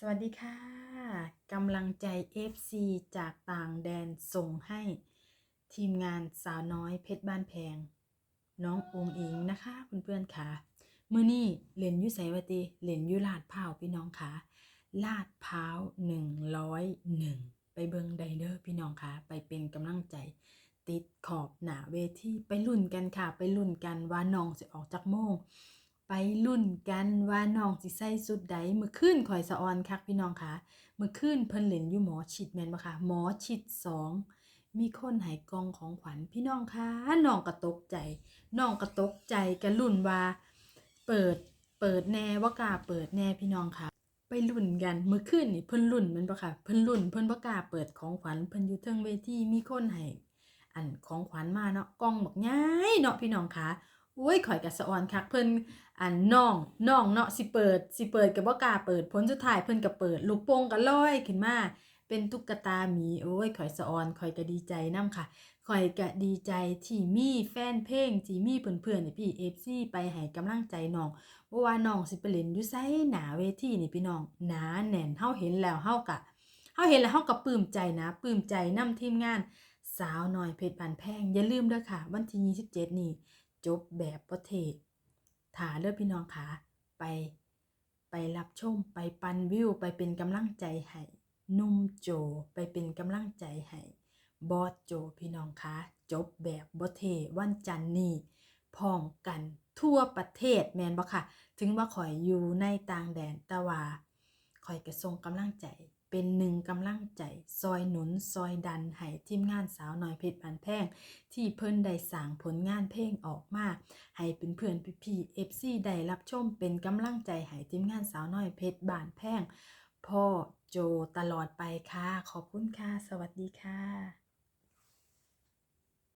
สวัสดีค่ะกำลังใจ FC จากต่างแดนส่งให้ทีมงานสาวน้อยเพชรบ้านแพง น้ององอิงนะคะเพื่อนๆค่ะมือนี่เล่นอยุไสวติเล่นอยุลาดพร้าพี่น้องค่ะลาดพร้าหนึ่งร้อยหนึ่งไปเบิงไดเดอร์พี่น้องค่ะไปเป็นกำลังใจ ติดขอบหนาเวทีไปลุ่นกันค่ะ ไปลุ่นกันว่าน้องจะออกจากโมง ไปลุ่นกันว่าน้องสิใส่สุดใดมือขึ้นข่อยสะออนคักพี่น้องคะมือขึ้นเพิ่นเล่นอยู่หมอชิดแม่นบ่คะหมอชิดสองมีคนหายกองของขวัญพี่น้องคะน้องก็ตกใจน้องก็ตกใจกันลุ่นว่า เปิดเปิดแน่ว่ากล้าเปิดแน่พี่น้องคะไปลุ่นกันมือขึ้นนี่เพิ่นลุ่นแมันบ่ค่ะเพิ่นลุ่นเพิ่นบ่กล้าเปิดของขวัญเพิ่นอยู่เทิงเวทีมีคนให้อันของขวัญมาเนาะกล่องบักง่ายเนาะพี่น้องคะ อุ้ยข่อยกับสะออนคักเพิ่นอันน้องน้องเนาะสิเปิดสิเปิดกับบ่กล้าเปิดผลสุดท้ายเพิ่นก็เปิด ลูกโป่งก็ลอยขึ้นมาเป็นตุ๊กตาหมีโอ้ยข่อยสะออนข่อยก็ดีใจนํค่ะข่อยก็ดีใจที่มีแฟนเพลงที่มีเพื่อนๆนี่พี่ FC ไปให้กำลังใจน้องบ่ว่าน้องสิไปเล่นอยู่ไสหน้าเวทีนี่พี่น้องหนาแน่นเฮาเห็นแล้วเฮาก็เฮาเห็นแล้วเฮาก็ปลื้มใจนะปลื้มใจนํทีมงานสาวน้อยเพชรบานแพงอย่าลืมเด้อค่ะ วันที่27นี่ จบแบบประเทศถาเลือพี่น้องคะไป ไปรับชม ไปปันวิว ไปเป็นกำลังใจให้นุ่มโจ ไปเป็นกำลังใจให้บอสโจพี่น้องคะจบแบบบเทวันจันนี้พ้อมกันทั่วประเทศแมนบ่ค่ะ ถึงว่าข่อยอยู่ในต่างแดนแต่ว่าข่อยก็ส่งกำลังใจ เป็นหนึ่งกำลังใจ ซอยหนุน ซอยดันให้ทีมงานสาวน้อยเพชรบานแพงที่เพิ่นได้สร้างผลงานเพลงออกมา ให้เป็นเพื่อนพี่ๆ FC ได้รับชมเป็นกำลังใจให้ทีมงานสาวน้อยเพชรบานแพงพ่อโจตลอดไปค่ะ ขอบคุณค่ะ สวัสดีค่ะ